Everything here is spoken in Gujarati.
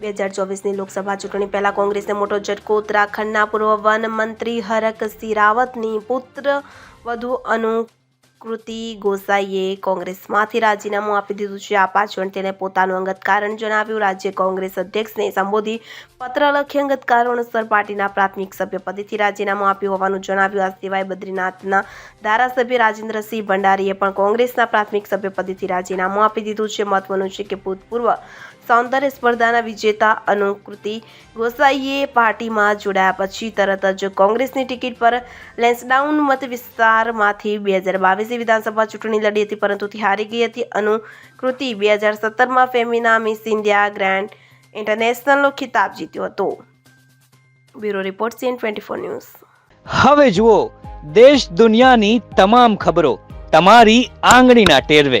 બે હજાર ચોવીસની લોકસભા ચૂંટણી પહેલા કોંગ્રેસને મોટો ઝટકો, ઉત્તરાખંડના પૂર્વ વન મંત્રી હરકસિંહ રાવતની પુત્ર વધુ અનુકૃતિ ગોસાઈએ કોંગ્રેસમાંથી રાજીનામું આપી દીધું છે. આ પાછળ તેને પોતાનું અંગત કારણ જણાવ્યું. રાજ્ય કોંગ્રેસ અધ્યક્ષને સંબોધી પત્ર લખી અંગત કારણોસર પાર્ટીના પ્રાથમિક સભ્યપદેથી રાજીનામું આપ્યું હોવાનું જણાવ્યું. આ સિવાય બદ્રીનાથના ધારાસભ્ય રાજેન્દ્રસિંહ ભંડારીએ પણ કોંગ્રેસના પ્રાથમિક સભ્યપદેથી રાજીનામું આપી દીધું છે. મહત્વનું છે કે ભૂતપૂર્વ સૌંદર્ય સ્પર્ધાના વિજેતા અનુકૃતિ ગોસાઈએ પાર્ટીમાં જોડાયા પછી તરત જ કોંગ્રેસની ટિકિટ પર લેન્સડાઉન મત વિસ્તારમાંથી બે હજાર બાવીસની વિધાનસભા ચૂંટણી લડી હતી, પરંતુ તે હારી ગઈ હતી અનુકૃતિ. બે હજાર સત્તરમાં ફેમિના મિસ ઇન્ડિયા ગ્રેન્ડ ઇન્ટરનેશનલનો ખિતાબ જીત્યો હતો. Bureau report CN twenty four news. હવે જુઓ, દેશ દુનિયાની તમામ ખબરો તમારી આંગળીના ટેરવે.